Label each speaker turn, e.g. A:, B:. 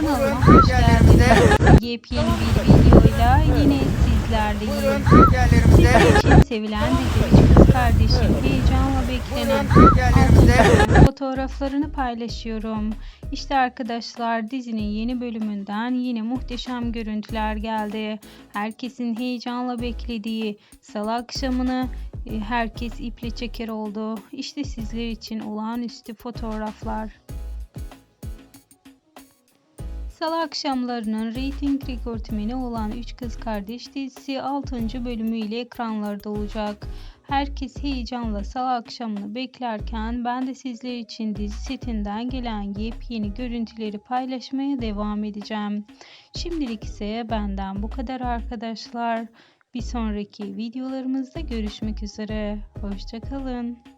A: kanalıma hoş geldiniz. Yepyeni bir videoyla yine
B: şekerlerimize.
A: Sizler için sevilen dizi Üç Kız Kardeşim heyecanla beklenen fotoğraflarını paylaşıyorum. İşte arkadaşlar dizinin yeni bölümünden yine muhteşem görüntüler geldi. Herkesin heyecanla beklediği salı akşamını e, herkes iple çeker oldu. İşte sizler için olağanüstü fotoğraflar. Salı akşamlarının reyting rekortmeni olan Üç Kız Kardeş dizisi 6. bölümüyle ekranlarda olacak. Herkes heyecanla salı akşamını beklerken ben de sizler için dizi setinden gelen yepyeni görüntüleri paylaşmaya devam edeceğim. Şimdilik ise benden bu kadar arkadaşlar. Bir sonraki videolarımızda görüşmek üzere. Hoşçakalın.